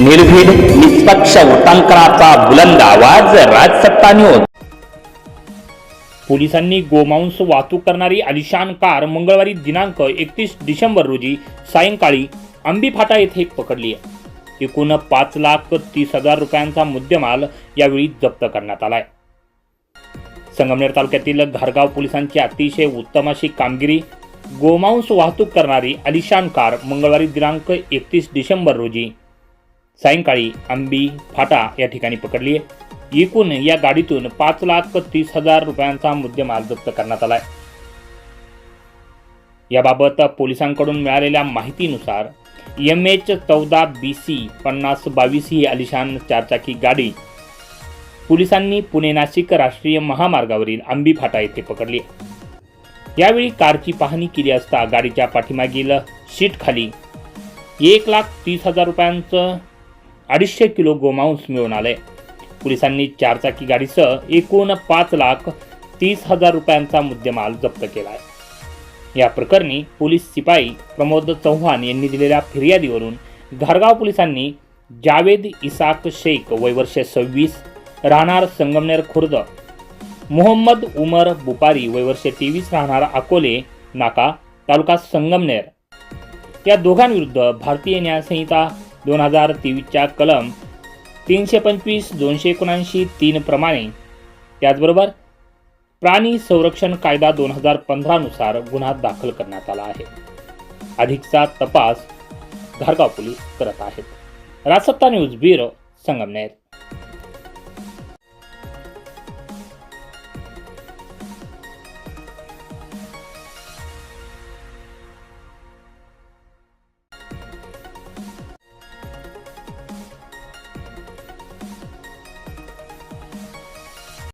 निर्भीड निष्पक्ष वृत्तांकनाचा बुलंद आवाज राजसत्ता न्यूज पोलिसांनी गोमांस वाहतूक करणारी आलिशान कार मंगळवारी दिनांक एकतीस डिसेंबर रोजी सायंकाळी आंबी फाटा येथे पकडली आहे. एकूण पाच लाख तीस हजार रुपयांचा मुद्देमाल यावेळी जप्त करण्यात आलाय. संगमनेर तालुक्यातील घारगाव पोलिसांची अतिशय उत्तम अशी कामगिरी गोमांस वाहतूक करणारी आलिशान कार मंगळवारी दिनांक एकतीस डिसेंबर रोजी सायंकाळी आंबी फाटा या ठिकाणी पकडली आहे. एकूण या गाडीतून पाच लाख तीस हजार रुपयांचा मुद्देमाल जप्त करण्यात आला आहे याबाबत पोलिसांकडून मिळालेल्या माहितीनुसार एम एच चौदा बी सी पन्नास बावीस ही अलिशान चारचाकी गाडी पोलिसांनी पुणे नाशिक राष्ट्रीय महामार्गावरील आंबी फाटा येथे पकडली यावेळी कारची पाहणी केली असता गाडीच्या पाठीमागील शीटखाली एक लाख तीस हजार रुपयांचं अडीचशे किलो गोमांस मिळून आले. पोलिसांनी चारचाकी गाडीसह एकूण पाच लाख तीस हजार रुपयांचा मुद्देमाल जप्त केला आहे या प्रकरणी पोलीस शिपाई प्रमोद चव्हाण यांनी दिलेल्या फिर्यादीवरून घारगाव पोलिसांनी जावेद इसाक शेख वय वर्ष सव्वीस राहणार संगमनेर खुर्द मोहम्मद उमर बुपारी वय वर्ष तेवीस राहणार अकोले नाका तालुका संगमनेर या दोघांविरुद्ध भारतीय न्यायसंहिता दोन हजार तेवीसच्या कलम तीनशे पंचवीस दोनशे एकोणऐंशी तीन प्रमाणे. त्याचबरोबर प्राणी संरक्षण कायदा दोन हजार पंधरानुसार गुन्हा दाखल करण्यात आला आहे. अधिकचा तपास धारगाव पोलीस करत आहेत. Rajsatta news bureau Sangamner.